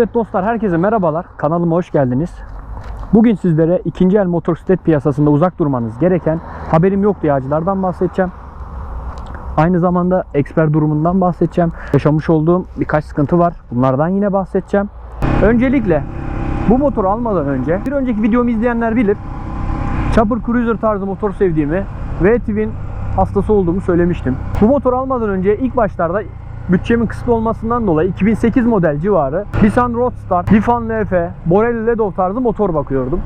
Evet dostlar herkese merhabalar. Kanalıma hoş geldiniz. Bugün sizlere ikinci el motosiklet piyasasında uzak durmanız gereken haberim yok yağcılardan bahsedeceğim. Aynı zamanda eksper durumundan bahsedeceğim. Yaşamış olduğum birkaç sıkıntı var. Bunlardan yine bahsedeceğim. Öncelikle bu motoru almadan önce bir önceki videomu izleyenler bilir. Chopper Cruiser tarzı motor sevdiğimi ve Twin hastası olduğumu söylemiştim. Bu motoru almadan önce ilk başlarda bütçemin kısıtlı olmasından dolayı 2008 model civarı Nissan Roadstar, Lifan LF, Borelli Ledov tarzı motor bakıyordum.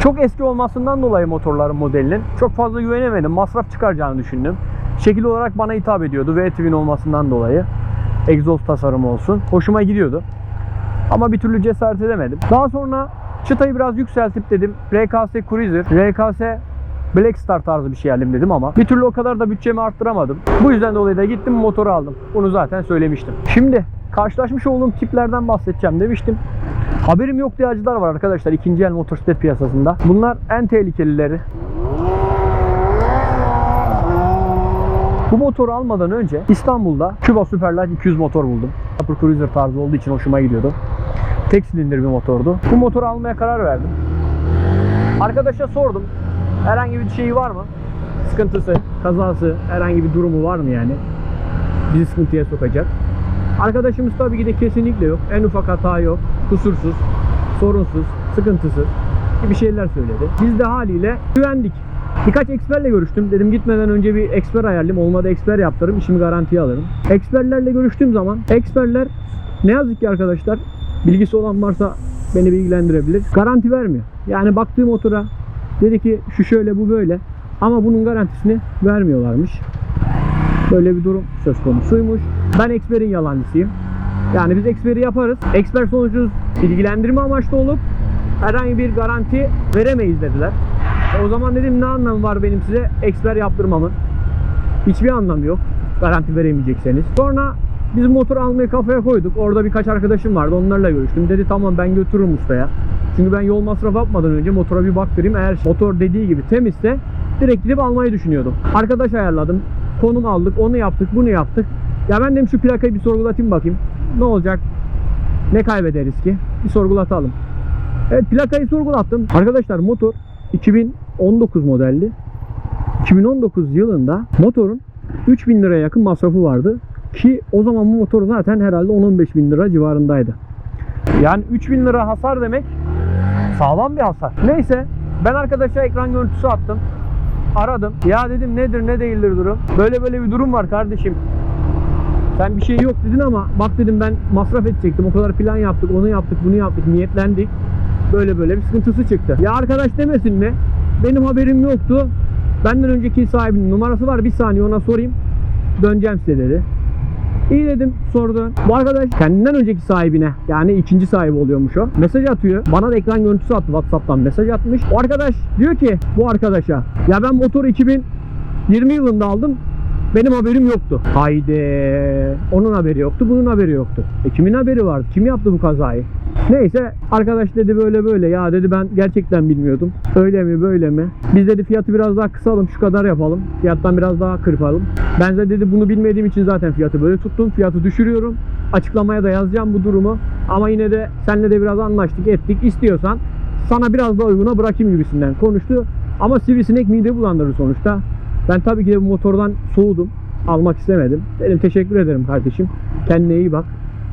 Çok eski olmasından dolayı motorların modelinin çok fazla güvenemedim. Masraf çıkaracağını düşündüm. Şekil olarak bana hitap ediyordu V-Twin olmasından dolayı. Egzoz tasarımı olsun. Hoşuma gidiyordu. Ama bir türlü cesaret edemedim. Daha sonra çıtayı biraz yükseltip dedim RKS Cruiser, RKS Black Star tarzı bir şey alayım dedim ama bir türlü o kadar da bütçemi arttıramadım. Bu yüzden dolayı da gittim motoru aldım. Bunu zaten söylemiştim. Şimdi karşılaşmış olduğum tiplerden bahsedeceğim demiştim. Haberim yok diye acılar var arkadaşlar ikinci el motosiklet piyasasında. Bunlar en tehlikelileri. Bu motoru almadan önce İstanbul'da Cuba Superlight 200 motor buldum. Super Cruiser tarzı olduğu için hoşuma gidiyordu. Tek silindir bir motordu. Bu motoru almaya karar verdim. Arkadaşa sordum. Herhangi bir şeyi var mı? Sıkıntısı, kazası, herhangi bir durumu var mı yani? Bizi sıkıntıya sokacak. Arkadaşımız tabii ki de kesinlikle yok. En ufak hata yok. Kusursuz, sorunsuz, sıkıntısız gibi şeyler söyledi. Biz de haliyle güvendik. Birkaç eksperle görüştüm. Dedim gitmeden önce bir eksper ayarlayayım. Olmadı eksper yaptırırım. işimi garantiye alırım. Eksperlerle görüştüğüm zaman eksperler ne yazık ki arkadaşlar bilgisi olan varsa beni bilgilendirebilir. Garanti vermiyor. Yani baktığım motora dedi ki şu şöyle bu böyle ama bunun garantisini vermiyorlarmış. Böyle bir durum söz konusuymuş. Ben eksperin yalancısıyım. Yani biz eksperi yaparız. Eksper sonucu bilgilendirme amaçlı olup herhangi bir garanti veremeyiz dediler. E o zaman dedim ne anlamı var benim size eksper yaptırmamın? Hiçbir anlamı yok. Garanti veremeyecekseniz. Sonra biz motor almayı kafaya koyduk. Orada birkaç arkadaşım vardı. Onlarla görüştüm. Dedi tamam ben götürürüm ustaya. Çünkü ben yol masrafı yapmadan önce motora bir baktırayım. Eğer motor dediği gibi temizse direkt gidip almayı düşünüyordum. Arkadaş ayarladım. Konum aldık. Onu yaptık. Bunu yaptık. Ya ben dedim şu plakayı bir sorgulatayım bakayım. Ne olacak? Ne kaybederiz ki? Bir sorgulatalım. Evet plakayı sorgulattım. Arkadaşlar motor 2019 modelli. 2019 yılında motorun 3000 liraya yakın masrafı vardı. Ki o zaman bu motor zaten herhalde 10-15 bin lira civarındaydı. Yani 3000 lira hasar demek sağlam bir hasar. Neyse ben arkadaşa ekran görüntüsü attım. Aradım. Ya dedim nedir ne değildir durum. Böyle böyle bir durum var kardeşim. Sen bir şey yok dedin ama bak dedim ben masraf edecektim. O kadar plan yaptık, onu yaptık, bunu yaptık, niyetlendik. Böyle böyle bir sıkıntısı çıktı. Ya arkadaş demesin mi? Benim haberim yoktu. Benden önceki sahibinin numarası var. Bir saniye ona sorayım. Döneceğim size dedi. İyi dedim sordu. Bu arkadaş kendinden önceki sahibine yani ikinci sahibi oluyormuş o. Mesaj atıyor. Bana da ekran görüntüsü attı Whatsapp'tan mesaj atmış. O arkadaş diyor ki bu arkadaşa ya ben motoru 2020 yılında aldım. Benim haberim yoktu. Haydi. Onun haberi yoktu, bunun haberi yoktu. E kimin haberi vardı? Kim yaptı bu kazayı? Neyse arkadaş dedi böyle böyle ya dedi ben gerçekten bilmiyordum. Öyle mi böyle mi? Biz dedi fiyatı biraz daha kısalım şu kadar yapalım. Fiyattan biraz daha kırpalım. Ben de dedi bunu bilmediğim için zaten fiyatı böyle tuttum. Fiyatı düşürüyorum. Açıklamaya da yazacağım bu durumu. Ama yine de seninle de biraz anlaştık ettik. İstiyorsan sana biraz daha uyguna bırakayım gibisinden konuştu. Ama sivrisinek mide bulandırır sonuçta. Ben tabii ki de bu motordan soğudum. Almak istemedim. Dedim teşekkür ederim kardeşim. Kendine iyi bak.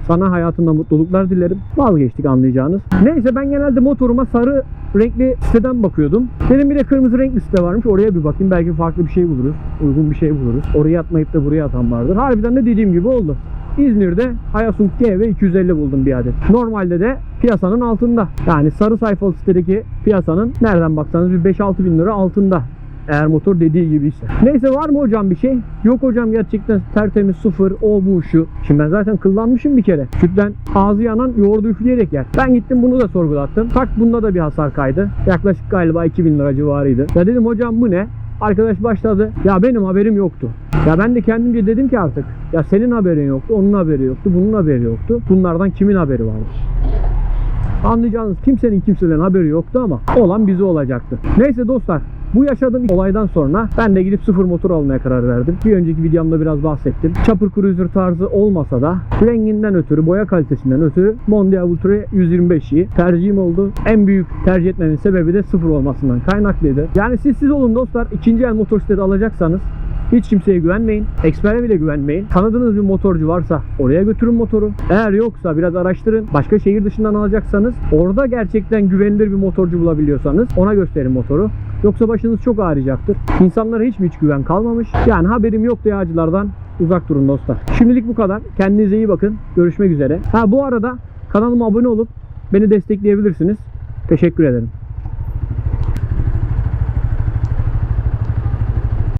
Sana hayatında mutluluklar dilerim. Vazgeçtik anlayacağınız. Neyse ben genelde motoruma sarı renkli siteden bakıyordum. Dedim bir de kırmızı renkli site varmış. Oraya bir bakayım. Belki farklı bir şey buluruz. Uygun bir şey buluruz. Oraya atmayıp da buraya atan vardır. Harbiden de dediğim gibi oldu. İzmir'de Hayasun GV 250 buldum bir adet. Normalde de piyasanın altında. Yani sarı sayfalı sitedeki piyasanın nereden baksanız bir 5-6 bin lira altında. Eğer motor dediği gibi ise. Neyse var mı hocam bir şey? Yok hocam gerçekten tertemiz sıfır o bu şu. Şimdi ben zaten kıllanmışım bir kere. Sütten ağzı yanan yoğurdu üfleyerek yer. Ben gittim bunu da sorgulattım. Tak bunda da bir hasar kaydı. Yaklaşık galiba 2000 lira civarıydı. Ya dedim hocam bu ne? Arkadaş başladı. Ya benim haberim yoktu. Ya ben de kendimce dedim ki artık. Ya senin haberin yoktu, onun haberi yoktu, bunun haberi yoktu. Bunlardan kimin haberi varmış? Anlayacağınız kimsenin kimseden haberi yoktu ama olan bize olacaktı. Neyse dostlar bu yaşadığım olaydan sonra ben de gidip sıfır motor almaya karar verdim. Bir önceki videomda biraz bahsettim. Chopper Cruiser tarzı olmasa da renginden ötürü, boya kalitesinden ötürü Mondial Ultra 125'i tercihim oldu. En büyük tercih etmemin sebebi de sıfır olmasından kaynaklıydı. Yani siz siz olun dostlar. ikinci el motosiklet alacaksanız hiç kimseye güvenmeyin. Eksper'e bile güvenmeyin. Tanıdığınız bir motorcu varsa oraya götürün motoru. Eğer yoksa biraz araştırın. Başka şehir dışından alacaksanız orada gerçekten güvenilir bir motorcu bulabiliyorsanız ona gösterin motoru. Yoksa başınız çok ağrıyacaktır. İnsanlara hiç mi hiç güven kalmamış? Yani haberim yok diye acılardan uzak durun dostlar. Şimdilik bu kadar. Kendinize iyi bakın. Görüşmek üzere. Ha bu arada kanalıma abone olup beni destekleyebilirsiniz. Teşekkür ederim.